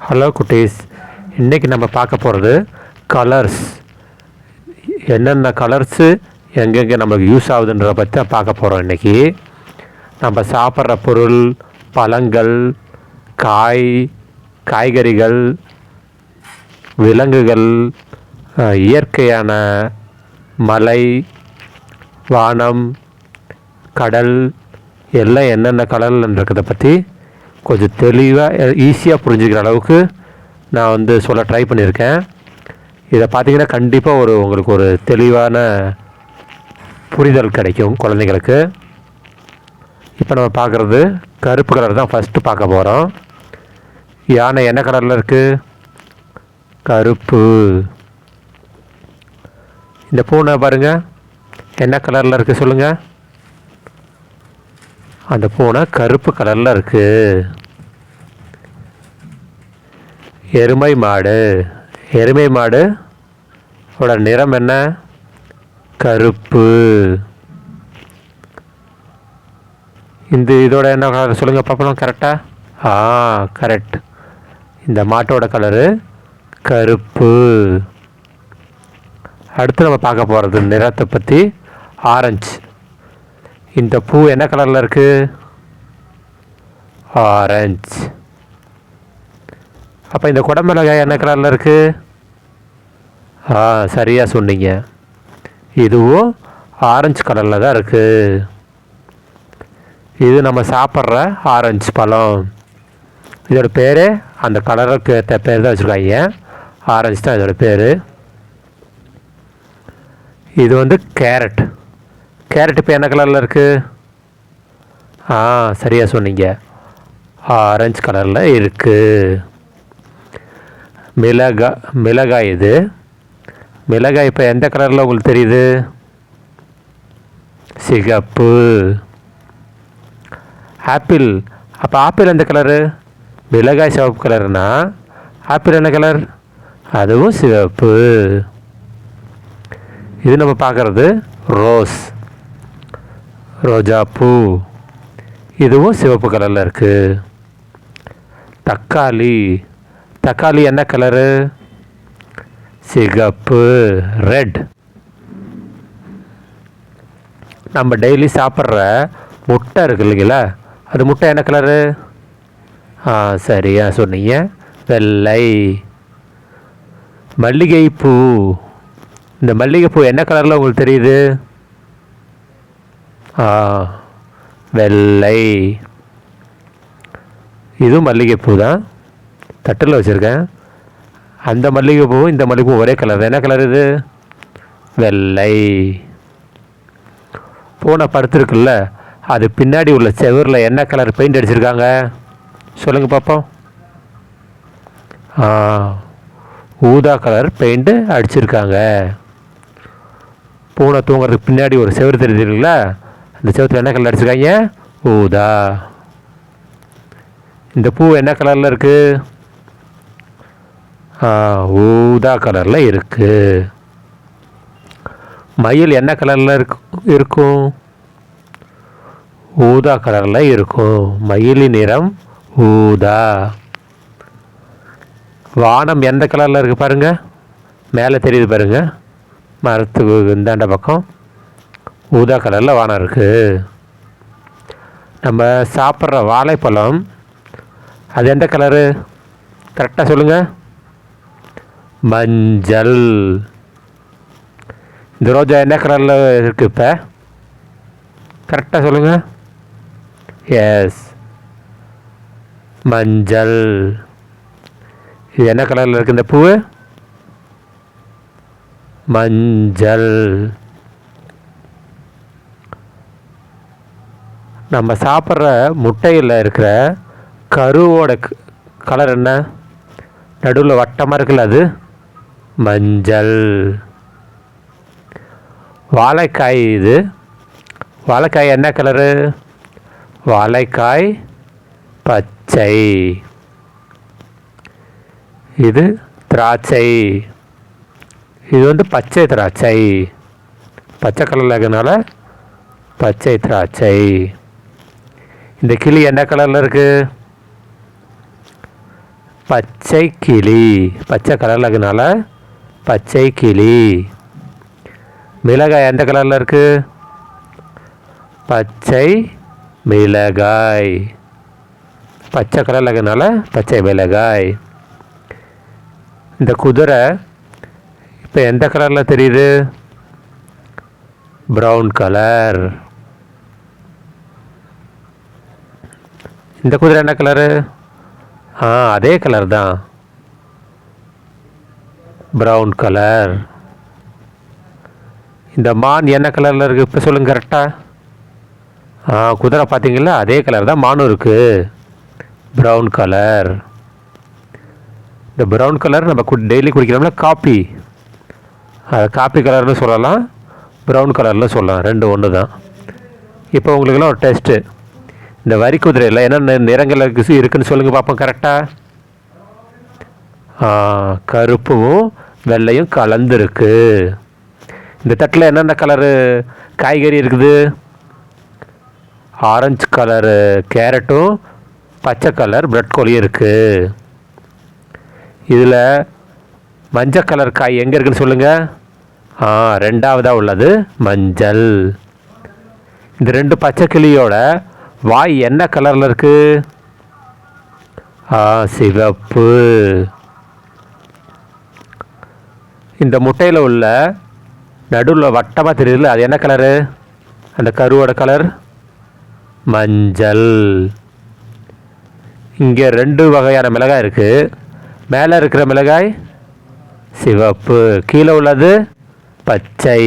Hello குட்டீஸ். இன்றைக்கி நம்ம பார்க்க போகிறது கலர்ஸ் என்னென்ன கலர்ஸு எங்கெங்கே நமக்கு யூஸ் ஆகுதுன்றத பற்றி தான் பார்க்க போகிறோம் இன்றைக்கி நம்ம சாப்பிட்ற பொருள் பழங்கள் காய் காய்கறிகள் விலங்குகள் இயற்கையான மலை வானம் கடல் எல்லாம் என்னென்ன கலர்ன்றதை பற்றி கொஞ்சம் தெளிவாக ஈஸியாக புரிஞ்சுக்கிற அளவுக்கு நான் வந்து சொல்ல ட்ரை பண்ணியிருக்கேன். இதை பார்த்தீங்கன்னா கண்டிப்பாக ஒரு உங்களுக்கு ஒரு தெளிவான புரிதல் கிடைக்கும் குழந்தைங்களுக்கு இப்போ நம்ம பார்க்குறது கருப்பு கலர் தான் ஃபஸ்ட்டு பார்க்க போகிறோம் யானை என்ன கலரில் இருக்குது கருப்பு. இந்த பூனை பாருங்கள் என்ன கலரில் இருக்குது சொல்லுங்கள் அந்த பூனை கருப்பு கலரில் இருக்குது எருமை மாடு. எருமை மாடு ஓட நிறம் என்ன? கருப்பு. இந்த இதோட என்ன கலர் சொல்லுங்கள் பார்ப்போம் கரெக்டாக ஆ? கரெக்ட் இந்த மாட்டோட கலரு கருப்பு. அடுத்து நம்ம பார்க்க போகிறது நிறத்தை பற்றி ஆரஞ்சு இந்த பூ என்ன கலரில் இருக்கு? ஆரஞ்சு அப்போ இந்த குடமிளகாய் என்ன கலரில் இருக்கு? ஆ சரியாக சொன்னீங்க. இதுவும் ஆரஞ்சு கலரில் தான் இருக்குது இது நம்ம சாப்பிட்ற ஆரஞ்சு பழம். இதோட பேர் அந்த கலருக்கு ஏற்ற பேர் தான் வச்சுருக்காங்க. ஆரஞ்சு தான் இதோட பேர். இது வந்து கேரட் கேரட் இப்போ என்ன கலரில் இருக்குது ஆ சரியாக சொன்னீங்க. ஆரஞ்சு கலரில் இருக்குது மிளகாய் மிளகாய் இது. மிளகாய் இப்போ எந்த கலரில் உங்களுக்கு தெரியுது? சிகப்பு. ஆப்பிள் அப்போ ஆப்பிள் எந்த கலரு மிளகாய் சிவப்பு கலர்னா ஆப்பிள் என்ன கலர் அதுவும் சிவப்பு. இது நம்ம பார்க்குறது ரோஸ் ரோஜாப்பூ. இதுவும் சிவப்பு கலரில் இருக்குது தக்காளி. தக்காளி என்ன கலரு? சிகப்பு. ரெட். நம்ம டெய்லி சாப்பிட்ற முட்டை இருக்கு இல்லைங்களா? அது முட்டை என்ன கலரு? ஆ சரியா சொன்னீங்க. வெள்ளை. மல்லிகைப்பூ. இந்த மல்லிகைப்பூ என்ன கலரில் உங்களுக்கு தெரியுது? ஆ வெள்ளை. இதுவும் மல்லிகைப்பூ தான். தட்டில் வச்சுருக்கேன். அந்த மல்லிகைப்பூவும் இந்த மல்லிகைப்பூ ஒரே கலர் என்ன கலர் இது? வெள்ளை. பூனை படுத்துருக்குல்ல அது பின்னாடி உள்ள செவுரில் என்ன கலர் பெயிண்ட் அடிச்சிருக்காங்க? சொல்லுங்கள் பார்ப்போம் ஆ ஊதா கலர் பெயிண்ட்டு அடிச்சிருக்காங்க. பூனை தூங்குறதுக்கு பின்னாடி ஒரு செவுரு தெரியுதுங்களா அந்த செவத்தில் என்ன கலர் அடிச்சிருக்காங்க? ஊதா. இந்த பூ என்ன கலரில் இருக்குது ஊதா கலரில் இருக்குது மயில் என்ன கலரில் இருக் இருக்கும்? ஊதா கலரில் இருக்கும். மயிலின் நிறம் ஊதா. வானம் எந்த கலரில் இருக்குது பாருங்கள் மேலே தெரியுது பாருங்கள் மரத்துக்கு இந்தாண்ட பக்கம். ஊதா கலரில் வானம் இருக்குது நம்ம சாப்பிட்ற வாழைப்பழம் அது எந்த கலரு கரெக்டாக சொல்லுங்கள் மஞ்சள். இந்த ரோஜா என்ன கலரில் இருக்குது இப்போ? கரெக்டாக சொல்லுங்கள் எஸ் மஞ்சள். இது என்ன கலரில் இருக்குது இந்த பூ? மஞ்சள். நம்ம சாப்பிட்ற முட்டையில் இருக்கிற கருவோட கலர் என்ன? நடுவில் வட்டமாக இருக்குல்ல அது? மஞ்சள். வாழைக்காய் இது. வாழைக்காய் என்ன கலரு வாழைக்காய் பச்சை. இது திராட்சை. இது வந்து பச்சை திராட்சை. பச்சை கலரில் இருக்கிறதுனால பச்சை திராட்சை. இந்த கிளி என்ன கலரில் இருக்குது பச்சை கிளி. பச்சை கலரில் இருக்கனால பச்சை கிளி. மிளகாய் எந்த கலரில் இருக்குது பச்சை மிளகாய். பச்சை கலரில் இருக்கனால பச்சை மிளகாய். இந்த குதிரை இப்போ எந்த கலரில் தெரியுது? ப்ரௌன் கலர் இந்த குதிரை என்ன கலரு? ஆ அதே கலர் தான். ப்ரௌன் கலர் இந்த மான் என்ன கலரில் இருக்குது இப்போ சொல்லுங்க கரெக்டாக ஆ. குதிரை பார்த்தீங்களா அதே கலர் தான் மானும் இருக்குது ப்ரௌன் கலர் இந்த ப்ரௌன் கலர் நம்ம கு டெய்லி குடிக்கிறோம்ல காப்பி. அது காப்பி கலர்னு சொல்லலாம் ப்ரௌன் கலரில் சொல்லலாம். ரெண்டு ஒன்று தான் இப்போ உங்களுக்குலாம் ஒரு டெஸ்ட்டு இந்த வரி குதிரையில் என்னென்ன நிறங்கள் இருக்குதுன்னு சொல்லுங்கள் பார்ப்போம் கரெக்டாக கருப்பும் வெள்ளையும் கலந்துருக்கு. இந்த தட்டில் என்னென்ன கலரு காய்கறி இருக்குது. ஆரஞ்சு கலரு கேரட்டும் பச்சை கலர் பிரெட் கோழியும் இருக்குது இதில் மஞ்சள் கலர் காய் எங்கே இருக்குன்னு சொல்லுங்கள் ஆ ரெண்டாவதாக உள்ளது மஞ்சள். இந்த ரெண்டு பச்சை கிளியோட வாய் என்ன கலரில் இருக்குது ஆ சிவப்பு. இந்த முட்டையில் உள்ள நடுவில் வட்டமாக தெரியுதுல்ல அது என்ன கலரு? அந்த கருவோட கலர்? மஞ்சள். இங்கே ரெண்டு வகையான மிளகாய் இருக்குது மேலே இருக்கிற மிளகாய் சிவப்பு. கீழே உள்ளது பச்சை.